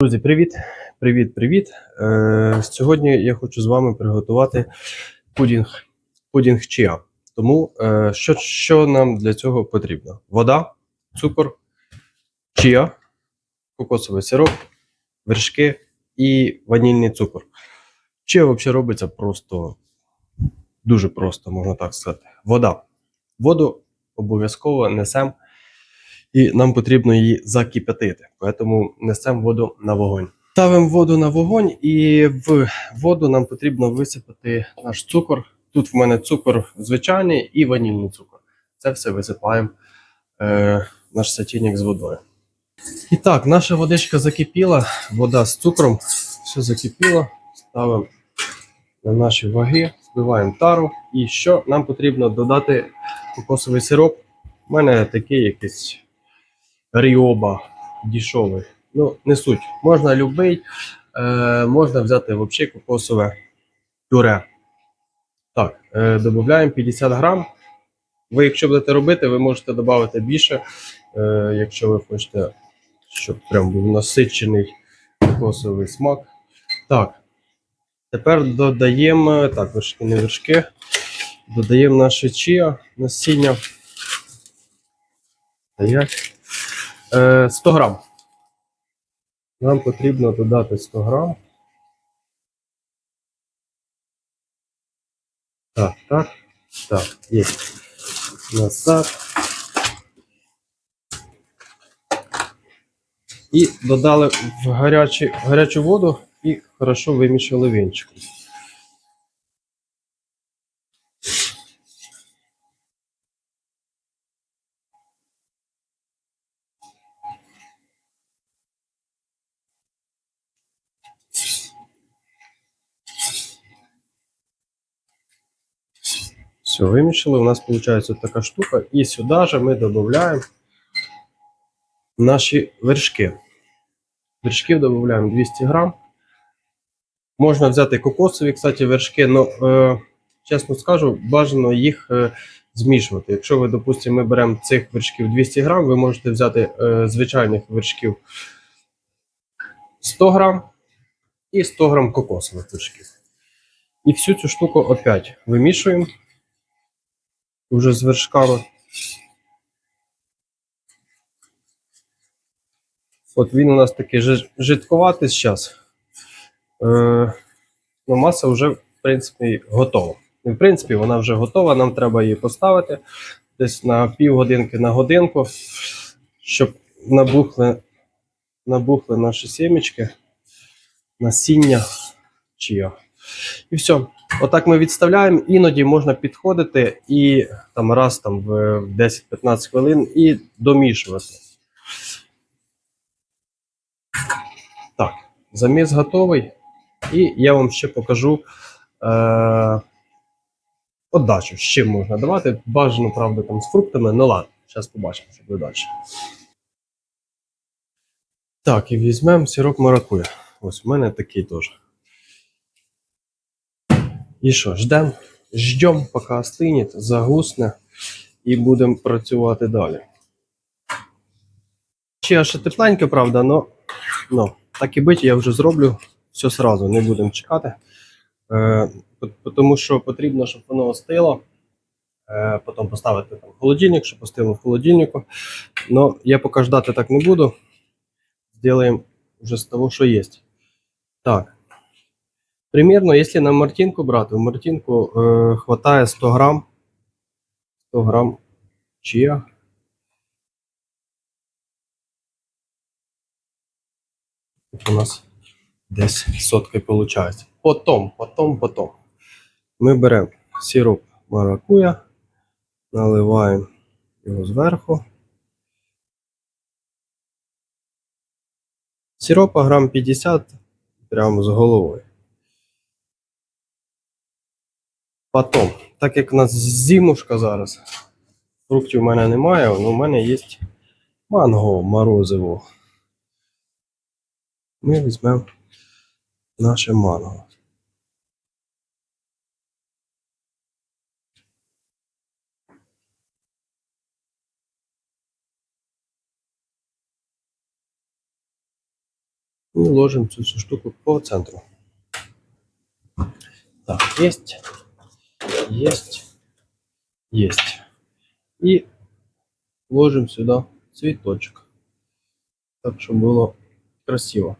Друзі, привіт! Привіт, привіт! Е, сьогодні я хочу з вами приготувати пудінг, пудінг чиа. Тому е, що, що нам для цього потрібно? Вода, цукор, чиа, кокосовий сироп, вершки і ванільний цукор. Чиа взагалі робиться просто дуже просто, можна так сказати. Вода. Воду обов'язково несемо і нам потрібно її закип'ятити. Тому несемо воду на вогонь. Ставимо воду на вогонь, і в воду нам потрібно висипати наш цукор. Тут в мене цукор звичайний і ванільний цукор. Це все висипаємо е, наш сатінник з водою. І так, наша водичка закипіла, вода з цукром, все закипіло. Ставимо на наші ваги, збиваємо тару. І що нам потрібно додати кокосовий сироп. У мене такий якийсь Ріоба дішовий. Ну, не суть. Можна любий, е, можна взяти взагалі кокосове пюре. Так, е, додаємо 50 грам. Ви, якщо будете робити, ви можете додати більше, е, якщо ви хочете, щоб прям був насичений кокосовий смак. Так. Тепер додаємо так, вершки, не вершки. Додаємо наше чия насіння. Стоять. Е, 100 грам. Нам потрібно додати 100 грам. Так, так, так, є. Назад. І додали в гарячі, в гарячу воду і хорошо вимішали вінчиком. Все, вимішали. У нас виходить така штука. І сюди же ми додаємо наші вершки. Вершків додаємо 200 грам. Можна взяти кокосові, кстати, вершки, але, чесно скажу, бажано їх е, змішувати. Якщо ви, допустимо, ми беремо цих вершків 200 грам, ви можете взяти е, звичайних вершків 100 грам і 100 грам кокосових вершків. І всю цю штуку опять вимішуємо вже з вершками. От він у нас такий жи- жидковатий зараз. Е, ну, маса вже, в принципі, готова. І, в принципі, вона вже готова, нам треба її поставити десь на півгодинки на годинку, щоб набухли, набухли наші сімечки, насіння чия. І все. Отак ми відставляємо. Іноді можна підходити і там раз там в 10-15 хвилин і домішувати. Так, заміс готовий. І я вам ще покажу е- отдачу, з чим можна давати. Бажано, правда, там з фруктами. Ну ладно, зараз побачимо, що буде далі. Так, і візьмемо сироп маракуя. Ось у мене такий теж. І що, ждемо? Ждем, поки остине, загусне, і будемо працювати далі. Ще ще тепленьке, правда, но, но так і бить, я вже зроблю все сразу, не будемо чекати. Е, тому що потрібно, щоб воно остило. Е, потім поставити там холодильник, щоб остило в холодильнику. Но я поки ждати так не буду. Сделаем вже з того, що є. Так. Примерно, если на мартинку брать, в мартинку э, хватает 100 грамм, 100 грамм чия. У нас десь сотка получается. Потом, потом, потом. Ми беремо сироп маракуя, наливаємо його зверху. Сиропа грам 50 прямо з головою. Потом, так як у нас зимушка зараз, фруктів у мене немає, але у мене є манго морозиво. Ми візьмемо наше манго. І ложимо цю всю штуку по центру. Так, есть. Есть. Есть. І ложимо сюди цвіточок. Так, щоб було красиво.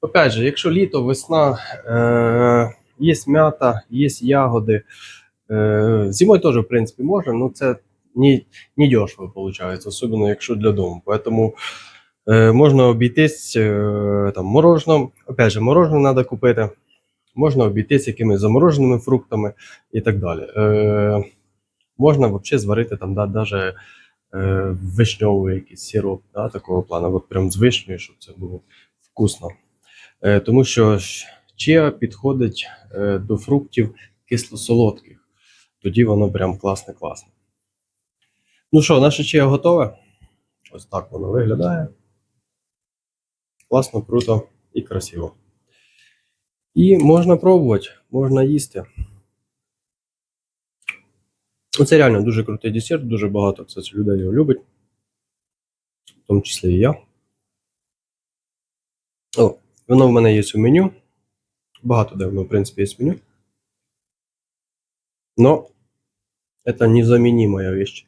Опять же, якщо літо, весна, е- є м'ята, є ягоди. Е- зимою теж, в принципі, можна, але це не, не дешево виходить, особливо якщо для дому. Поэтому е- можна обійтись е- там, мороженым. Опять же, мороженое треба купити. Можна обійтись якимись замороженими фруктами і так далі. Е- можна взагалі зварити там да, даже е, вишньовий якийсь сироп, да, такого плану, от прям з вишнею, щоб це було вкусно. Е, тому що ж чиа підходить е, до фруктів кисло-солодких. Тоді воно прям класне-класне. Ну що, наше чиа готове? Ось так воно виглядає. Класно, круто і красиво. І можна пробувати, можна їсти. Ну, Це реально дуже крутий десерт, дуже багато кстати, людей його любить, в тому числі і я. О, воно в мене є у меню. Багато де воно, в принципі, є в меню. Но это незаменимая вещь.